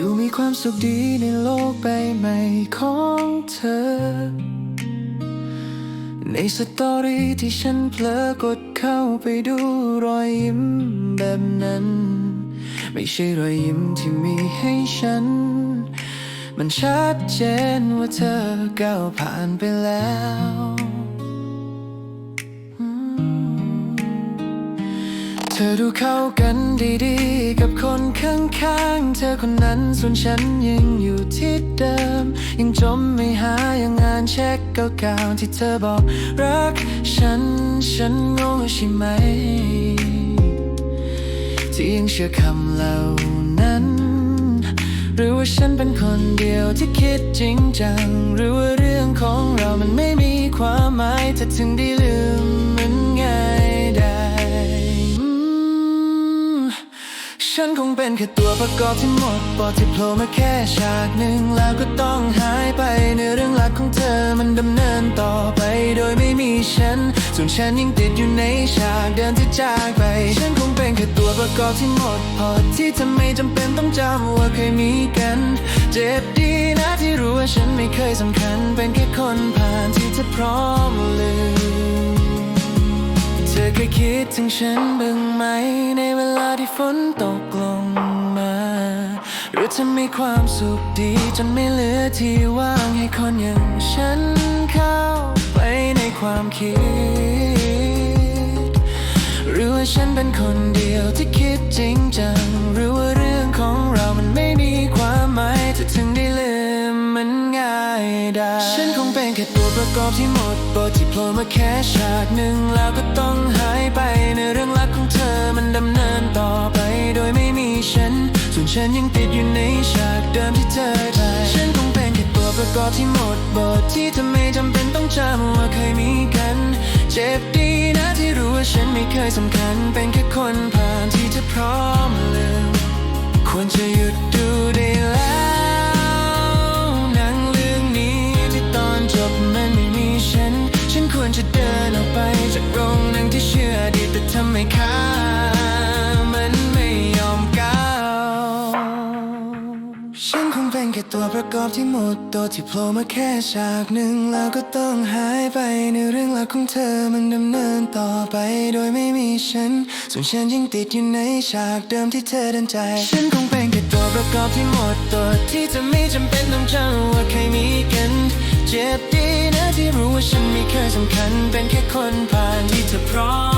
ดูมีความสุขดีในโลกใบใหม่ของเธอ ในสตอรี่ที่ฉันเผลอกดเข้าไปดูรอยยิ้มแบบนั้น ไม่ใช่รอยยิ้มที่มีให้ฉัน มันชัดเจนว่าเธอก้าวผ่านไปแล้วเธอดูเข้ากันดีๆ ข้างเธอคนนั้น ส่วนฉันยังอยู่ที่เดิม ยังจมไม่หายังงานเช็คเก่าๆที่เธอบอกรัก ฉัน ฉันโง่ใช่ไหม ที่ยังเชื่อคำเหล่านั้น หรือว่าฉันเป็นคนเดียวที่คิดจริงจัง หรือว่าเรื่องของเรามันไม่มีความหมายถ้าถึงได้ลืม ฉันคงเป็นแค่ตัวประกอบที่หมดบทที่โผล่มาแค่ฉากหนึ่งแล้วก็ต้องหายไปในเรื่องหลักของเธอมันดำเนินต่อไปโดยไม่มีฉัน ส่วนฉันยังติดอยู่ในฉากเดิมที่จากไป ฉันคงเป็นแค่ตัวประกอบที่หมดพอที่ทำไมจำเป็นต้องจำว่าเคยมีกัน เจ็บดีนะที่รู้ว่าฉันไม่เคยสำคัญ เป็นแค่คนผ่านที่จะพร้อมลืม คิดถึงฉันบ้างไหม ในเวลาที่ฝนตกลงมา หรือจะมีความสุขดี จนไม่เหลือที่ว่างให้คนอย่างฉันเข้าไปในความคิด หรือว่าฉันเป็นคนเดียวที่คิดจริงจังหรือว่า ประกอบที่หมดบทที่โผล่มาแค่ฉากหนึ่งแล้วก็ต้องหายไปในเรื่องลักของเธอมันดำเนินต่อไปโดยไม่มีฉัน ส่วนฉันยังติดอยู่ในฉากเดิมที่เธอได้ฉันคงเป็นแค่ตัวประกอบที่หมดบทที่ทำไมจำเป็นต้องจำว่าเคยมีกัน เจ็บดีนะที่รู้ว่าฉันไม่เคยสำคัญเป็นแค่คน ไมค่ามันไม่ยอมก้าวฉันคงเป็นแค่ตัวประกอบที่หมดตัวที่โผล่มาแค่ฉากหนึ่งแล้วก็ต้องหายไปในเรื่องราวของเธอมันดำเนินต่อไปโดยไม่มีฉัน ส่วนฉันยังติดอยู่ในฉากเดิมที่เธอเดินใจ ฉันคงเป็นแค่ตัวประกอบที่หมดตัวที่จะไม่จำเป็นต้องจำว่าเคยมีกันเจ็บดีนะที่รู้ว่าฉันไม่เคยสำคัญเป็นแค่คนผ่านที่เธอพร้อม